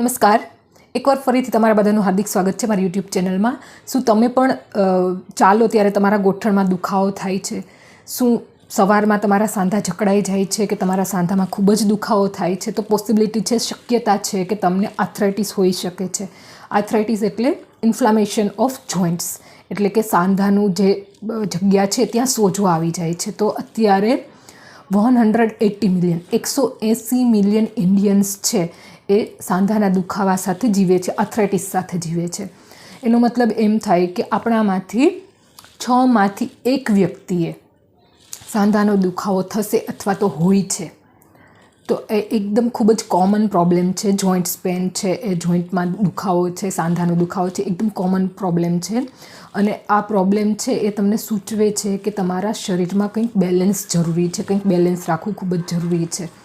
નમસ્કાર. એકવાર ફરીથી તમારા બધાનું હાર્દિક સ્વાગત છે મારી યુટ્યુબ ચેનલમાં. શું તમે પણ ચાલો ત્યારે તમારા ગોઠણમાં દુખાવો થાય છે? શું સવારમાં તમારા સાંધા જકડાઈ જાય છે કે તમારા સાંધામાં ખૂબ જ દુખાવો થાય છે? તો પોસિબિલિટી છે, શક્યતા છે કે તમને આર્થરાઇટિસ હોઈ શકે છે. આર્થરાઇટિસ એટલે ઇન્ફ્લામેશન ઓફ જોઇન્ટ્સ એટલે કે સાંધાનું જે જગ્યા છે ત્યાં સોજો આવી જાય છે. તો અત્યારે વન હંડ્રેડ એટી મિલિયન, એકસો એંસી મિલિયન ઇન્ડિયન્સ છે. એ સાંધાના દુખાવા સાથે જીવે છે આથરાઇટિસ સાથે જીવે છે. એનો મતલબ એમ થાય કે આપણામાંથી છમાંથી એક વ્યક્તિએ સાંધાનો દુખાવો થશે અથવા તો હોય છે. તો એ એકદમ ખૂબ જ કોમન પ્રોબ્લેમ છે. જોઈન્ટ પેન છે, એ જોઈન્ટમાં દુખાવો છે, સાંધાનો દુખાવો છે, એકદમ કોમન પ્રોબ્લેમ છે. અને આ પ્રોબ્લેમ છે એ તમને સૂચવે છે કે તમારા શરીરમાં કંઈક બેલેન્સ જરૂરી છે, કંઈક બેલેન્સ રાખવું ખૂબ જ જરૂરી છે.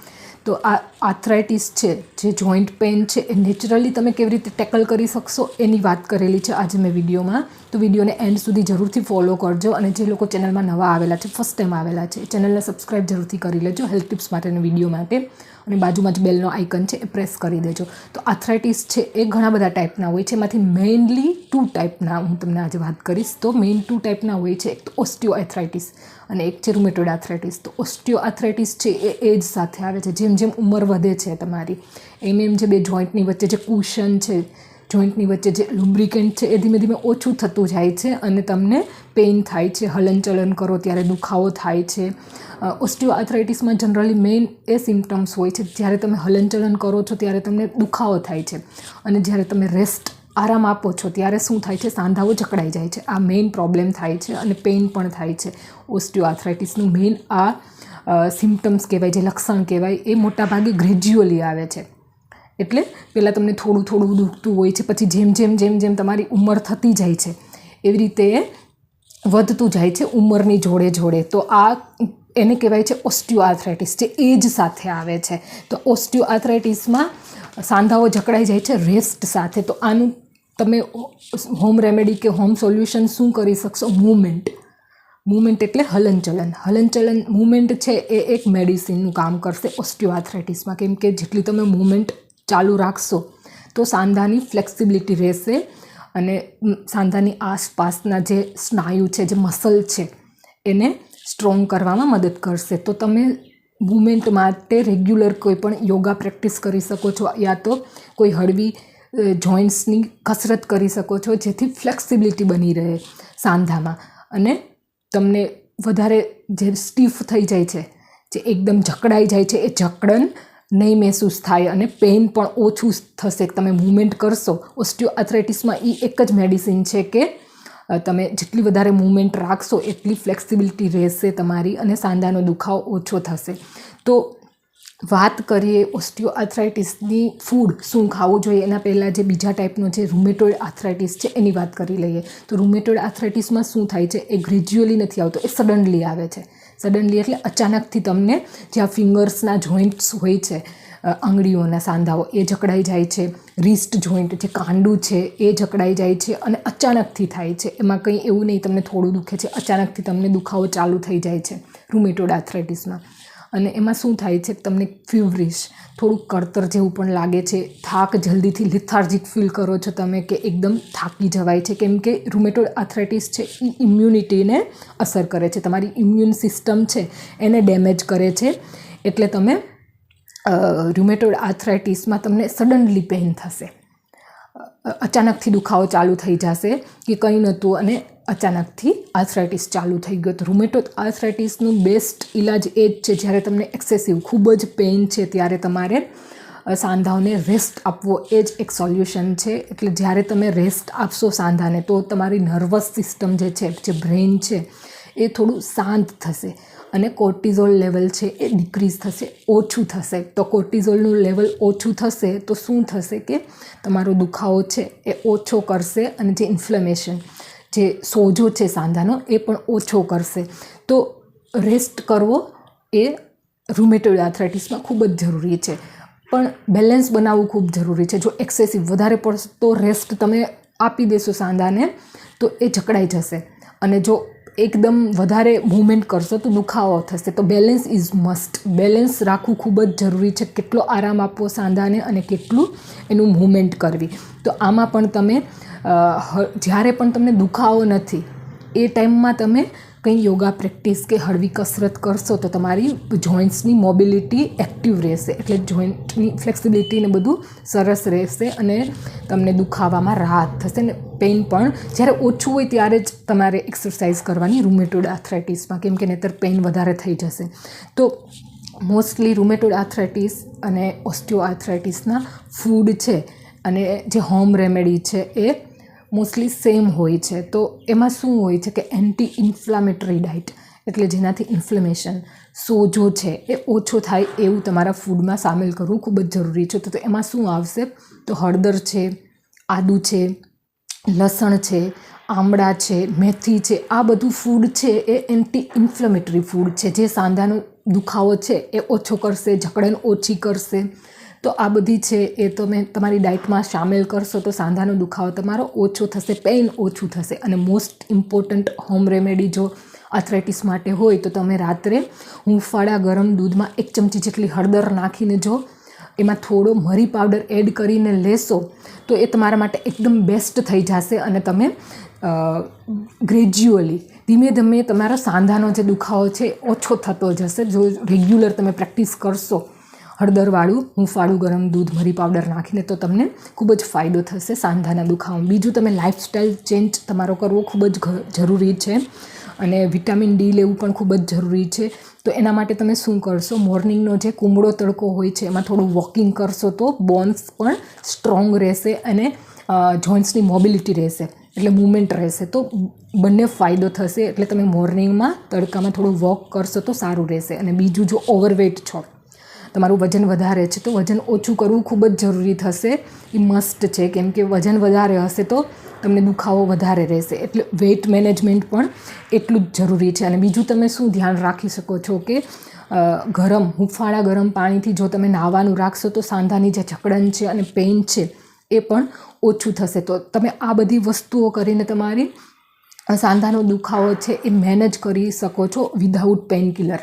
તો આ આથરાઇટિસ છે, જે જોઈન્ટ પેન છે, એ નેચરલી તમે કેવી રીતે ટેકલ કરી શકશો એની વાત કરેલી છે આજે મેં વિડીયોમાં. તો વિડીયોને એન્ડ સુધી જરૂરથી ફોલો કરજો અને જે લોકો ચેનલમાં નવા આવેલા છે, ફર્સ્ટ ટાઈમ આવેલા છે, ચેનલને સબસ્ક્રાઇબ જરૂરથી કરી લેજો હેલ્થ ટિપ્સ માટેના વીડિયો માટે. અને બાજુમાં જ બેલનો આઇકન છે એ પ્રેસ કરી દેજો. તો આથરાઇટિસ છે એ ઘણા બધા ટાઈપના હોય છે. એમાંથી મેઇનલી ટુ ટાઈપના હું તમને આજે વાત કરીશ. તો મેઇન ટુ ટાઈપના હોય છે. એક તો ઓસ્ટિયો આથરાઇટિસ અને એક છે રૂમેટોડ આથરાઇટિસ તો ઓસ્ટિયો આથરાઇટિસ છે એ એજ સાથે આવે છે. જેમ જેમ ઉંમર વધે છે તમારી. એમ એમ જે બે જોઈન્ટની વચ્ચે જે કુશન છે જોઈન્ટની વચ્ચે જે લુબ્રિકેન્ટ છે એ ધીમે ધીમે ઓછું થતું જાય છે અને તમને પેઇન થાય છે, હલનચલન કરો ત્યારે દુખાવો થાય છે. ઓસ્ટિયો આથરાઇટિસમાં જનરલી મેઇન એ સિમ્ટમ્સ હોય છે, જ્યારે તમે હલનચલન કરો છો ત્યારે તમને દુખાવો થાય છે અને જ્યારે તમે રેસ્ટ આરામ આપો છો ત્યારે શું થાય છે, સાંધાઓ જકડાઈ જાય છે. આ મેઇન પ્રોબ્લેમ થાય છે અને પેઇન પણ થાય છે. ઓસ્ટિયો આથરાઇટિસનું મેઇન આ સિમ્ટમ્સ કહેવાય, જે લક્ષણ કહેવાય, એ મોટાભાગે ગ્રેજ્યુઅલી આવે છે. એટલે પહેલાં તમને થોડું થોડું દુખતું હોય છે, પછી જેમ જેમ જેમ જેમ તમારી ઉંમર થતી જાય છે, એવી રીતે વધતું જાય છે ઉંમરની જોડે જોડે. તો આ એને કહેવાય છે ઓસ્ટિયોઆર્થરાઇટિસ, જે એજ સાથે આવે છે. તો ઓસ્ટિયોઆર્થરાઇટિસમાં સાંધાઓ જકડાઈ જાય છે, રેસ્ટ સાથે. તો આનું તમે હોમ રેમેડી કે હોમ સોલ્યુશન શું કરી શકશો? મૂવમેન્ટ. મૂવમેન્ટ એટલે હલનચલન. હલનચલન મૂવમેન્ટ છે એ એક મેડિસિનનું કામ કરશે ઓસ્ટિયોઆર્થરાઇટિસમાં. કેમ કે જેટલી તમે મૂવમેન્ટ ચાલુ રાખશો, તો સાંધાની ફ્લેક્સિબિલિટી રહેશે અને સાંધાની આસપાસના જે સ્નાયુ છે, જે મસલ છે, એને સ્ટ્રોંગ કરવામાં મદદ કરશે. તો તમે મુમેન્ટ માટે રેગ્યુલર કોઈ પણ યોગા પ્રેક્ટિસ કરી શકો છો, યા તો કોઈ હળવી જોઈન્ટ્સની કસરત કરી શકો છો, જેથી ફ્લેક્સિબિલિટી બની રહે સાંધામાં. અને તમને વધારે જે સ્ટીફ થઈ જાય છે, જે એકદમ જકડાઈ જાય છે, એ જકડન નહીં મહેસૂસ થાય અને પેઇન પણ ઓછું થશે. તમે મૂવમેન્ટ કરશો ઓસ્ટિયો આથરાઇટિસમાં એ એક જ મેડિસિન છે કે તમે જેટલી વધારે મૂવમેન્ટ રાખશો, એટલી ફ્લેક્સિબિલિટી રહેશે તમારી અને સાંધાનો દુખાવો ઓછો થશે. તો વાત કરીએ ઓસ્ટિયો આથરાઇટિસની ફૂડ શું ખાવું જોઈએ? એના પહેલાં જે બીજા ટાઈપનો જે રૂમેટોઇડ આથરાઇટિસ છે, એની વાત કરી લઈએ. તો રૂમેટોઇડ આથરાઇટિસમાં શું થાય છે? એ ગ્રેજ્યુઅલી નથી આવતો, એ સડનલી આવે છે. સડનલી એટલે અચાનકથી તમને જ્યાં ફિંગર્સના જોઈન્ટ્સ હોય છે આંગળીઓના સાંધાઓ, એ જકડાઈ જાય છે. રિસ્ટ જોઈન્ટ જે કાંડું છે, એ જકડાઈ જાય છે અને અચાનકથી થાય છે. એમાં કંઈ એવું નહીં, તમને થોડું દુખે છે, અચાનકથી તમને દુખાવો ચાલુ થઈ જાય છે. રૂમેટોડ આથરાઇટિસમાં અને એમાં શું થાય છે તમને ફ્યુવરીશ થોડુંક કળતર જેવું પણ લાગે છે. થાક જલ્દીથી લિથાર્જિક ફીલ કરો છો તમે કે એકદમ થાકી જવાય છે. કેમ કે રૂમેટોઇડ આથરાઇટિસ છે એ ઇમ્યુનિટીને અસર કરે છે. તમારી ઇમ્યુન સિસ્ટમ છે એને ડેમેજ કરે છે. એટલે તમે રૂમેટોડ આથરાઇટિસમાં તમને સડનલી પેઇન થશે. અચાનકથી દુખાવો ચાલુ થઈ જશે કે કંઈ નહોતું અને અચાનકથી આર્થરાઇટિસ ચાલુ થઈ ગયો તો રૂમેટો આર્થરાઇટિસનું બેસ્ટ ઇલાજ એ જ છે, જ્યારે તમને એક્સેસિવ ખૂબ જ પેઇન છે, ત્યારે તમારે સાંધાઓને રેસ્ટ આપવો એ જ એક સોલ્યુશન છે. એટલે જ્યારે તમે રેસ્ટ આપશો સાંધાને, તો તમારી નર્વસ સિસ્ટમ જે છે, જે બ્રેઇન છે, એ થોડું શાંત થશે. અને કોર્ટિઝોલ લેવલ છે એ ડિક્રીઝ થશે, ઓછું થશે. તો કોર્ટિઝોલનું લેવલ ઓછું થશે તો શું થશે કે તમારો દુખાવો છે એ ઓછો કરશે અને જે ઇન્ફ્લેમેશન જે સોજો છે સાંધાનો એ પણ ઓછો કરશે. તો રેસ્ટ કરવો એ રૂમેટોઇડ આથરાઇટિસમાં ખૂબ જ જરૂરી છે. પણ બેલેન્સ બનાવવું ખૂબ જરૂરી છે. જો એક્સેસિવ વધારે પડતો રેસ્ટ તમે આપી દેશો સાંધાને, તો એ જકડાઈ જશે. અને જો એકદમ વધારે મૂવમેન્ટ કરશો તો દુખાવો થશે. તો બેલેન્સ ઇઝ મસ્ટ બેલેન્સ રાખવું ખૂબ જ જરૂરી છે. કેટલો આરામ આપવો સાંધાને અને કેટલું એનું મૂવમેન્ટ કરવી. તો આમાં પણ તમે જ્યારે પણ તમને દુખાવો નથી, એ ટાઈમમાં તમે કંઈ યોગા પ્રેક્ટિસ કે હળવી કસરત કરશો તો તમારી જોઈન્ટ્સની મોબિલિટી એક્ટિવ રહેશે. એટલે જોઈન્ટની ફ્લેક્સિબિલિટી ને બધું સરસ રહેશે અને તમને દુખાવામાં રાહત થશે ને પેઇન પણ. જ્યારે ઓછું હોય ત્યારે જ તમારે એક્સરસાઇઝ કરવાની રૂમેટોડ આર્થરાઇટિસમાં કેમ કે નહીતર પેઇન વધારે થઈ જશે. તો મોસ્ટલી રૂમેટોડ આર્થરાઇટિસ અને ઓસ્ટિયો આર્થરાઇટિસના ફૂડ છે અને જે હોમ રેમેડી છે એ મોસ્ટલી સેમ હોય છે. તો એમાં શું હોય છે કે એન્ટી ઇન્ફ્લામેટરી ડાયટ એટલે જેનાથી ઇન્ફ્લેમેશન સોજો છે, એ ઓછો થાય એવું તમારા ફૂડમાં સામેલ કરવું ખૂબ જ જરૂરી છે. તો એમાં શું આવશે? તો હળદર છે, આદુ છે, લસણ છે, આમળા છે, મેથી છે, આ બધું ફૂડ છે એ એન્ટી ઇન્ફ્લેમેટરી ફૂડ છે. જે સાંધાનો દુખાવો છે એ ઓછો કરશે જકડન ઓછી કરશે. તો આ બધી છે એ તમે તમારી ડાયટમાં સામેલ કરશો તો સાંધાનો દુખાવો તમારો ઓછો થશે પેઇન ઓછું થશે. અને મોસ્ટ ઇમ્પોર્ટન્ટ હોમ રેમેડી જો આથરાઇટિસ માટે હોય તો તમે રાત્રે હુંફાળા ગરમ દૂધમાં એક ચમચી જેટલી હળદર નાખીને જો એમાં થોડો મરી પાવડર એડ કરીને લેશો તો એ તમારા માટે એકદમ બેસ્ટ થઈ જશે અને તમે ગ્રેજ્યુઅલી ધીમે ધીમે તમારા સાંધાનો જે દુખાવો છે ઓછો થતો જશે. જો રેગ્યુલર તમે પ્રેક્ટિસ કરશો હળદરવાળું હુંફાળું ગરમ દૂધ મરી પાવડર નાખીને તો તમને ખૂબ જ ફાયદો થશે સાંધાના દુખાવામાં બીજું તમે લાઇફસ્ટાઈલ ચેન્જ તમારો કરવો ખૂબ જ જરૂરી છે અને વિટામિન ડી લેવું પણ ખૂબ જ જરૂરી છે. તો એના માટે તમે શું કરશો? મોર્નિંગનો જે કુમળો તડકો હોય છે, એમાં થોડું વોકિંગ કરશો તો બોન્સ પણ સ્ટ્રોંગ રહેશે અને જોઈન્ટ્સની મોબિલિટી રહેશે, એટલે મૂવમેન્ટ રહેશે. તો બંને ફાયદો થશે, એટલે તમે મોર્નિંગમાં તડકામાં થોડું વોક કરશો તો સારું રહેશે. અને બીજું જો ઓવરવેટ છો તમારું વજન વધારે છે તો વજન ઓછું કરવું ખૂબ જ જરૂરી થશે. એ મસ્ટ છે. કેમ કે વજન વધારે હશે તો તમને દુખાવો વધારે રહેશે. એટલે વેઇટ મેનેજમેન્ટ પણ એટલું જ જરૂરી છે. અને બીજું તમે શું ધ્યાન રાખી શકો છો કે ગરમ, હુંફાળા ગરમ પાણીથી જો તમે નાહવાનું રાખશો તો સાંધાની જે જકડન છે અને પેઇન છે એ પણ ઓછું થશે. તો તમે આ બધી વસ્તુઓ કરીને તમારી સાંધાનો દુખાવો છે એ મેનેજ કરી શકો છો વિધાઉટ પેઇન કિલર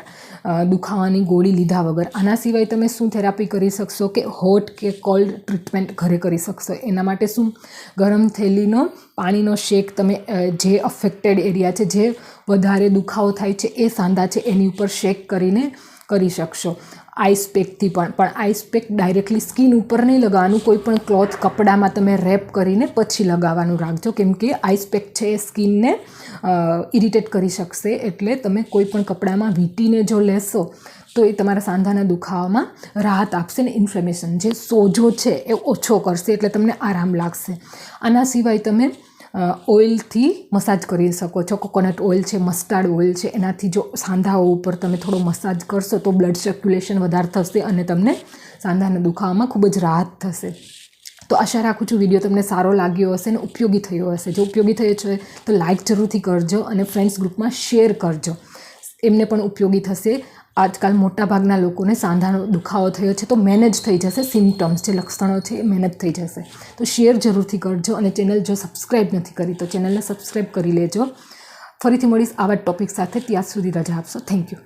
દુખાવાની ગોળી લીધા વગર. આના સિવાય તમે શું થેરાપી કરી શકશો કે હોટ કે કોલ્ડ ટ્રીટમેન્ટ ઘરે કરી શકશો? એના માટે શું? ગરમ થેલીનો, પાણીનો શેક તમે જે અફેક્ટેડ એરિયા છે, જે વધારે દુખાવો થાય છે એ સાંધા છે એની ઉપર શેક કરીને કરી શકશો. આઈસ પેકથી પણ. પણ આઈસ પેક ડાયરેક્ટલી સ્કિન ઉપર નહીં લગાવવાનું, કોઈ પણ ક્લોથ કપડામાં તમે રેપ કરીને પછી લગાવવાનું રાખજો. કેમ કે આઈસ પેક છે એ સ્કિનને ઇરિટેટ કરી શકશે. એટલે તમે કોઈ પણ કપડામાં વીંટીને જો લેશો, તો એ તમારા સાંધાના દુખાવામાં રાહત આપશે ને ઇન્ફ્લેમેશન જે સોજો છે એ ઓછો કરશે, એટલે તમને આરામ લાગશે. આના સિવાય તમે ઓઇલથી મસાજ કરી શકો છો. કોકોનટ ઓઇલ છે, મસ્ટાર્ડ ઓઇલ છે, એનાથી જો સાંધાઓ ઉપર તમે થોડો મસાજ કરશો તો બ્લડ સર્ક્યુલેશન વધારે થશે અને તમને સાંધાના દુખાવામાં ખૂબ જ રાહત થશે. તો આશા રાખું છું વીડિયો તમને સારો લાગ્યો હશે અને ઉપયોગી થયો હશે. જો ઉપયોગી થયો છે તો લાઇક જરૂરથી કરજો અને ફ્રેન્ડ્સ ગ્રુપમાં શેર કરજો. એમને પણ ઉપયોગી થશે. આજકાલ મોટાભાગના લોકોને સાંધાનો દુખાવો થયો છે, તો મેનેજ થઈ જશે સિમ્ટમ્સ જે લક્ષણો છે એ મેનેજ થઈ જશે. તો શેર જરૂરથી કરજો અને ચેનલ જો સબસ્ક્રાઈબ નથી કરી, તો ચેનલને સબસ્ક્રાઈબ કરી લેજો. ફરીથી મળીશ આવા ટોપિક સાથે, ત્યાં સુધી રજા આપશો. Thank you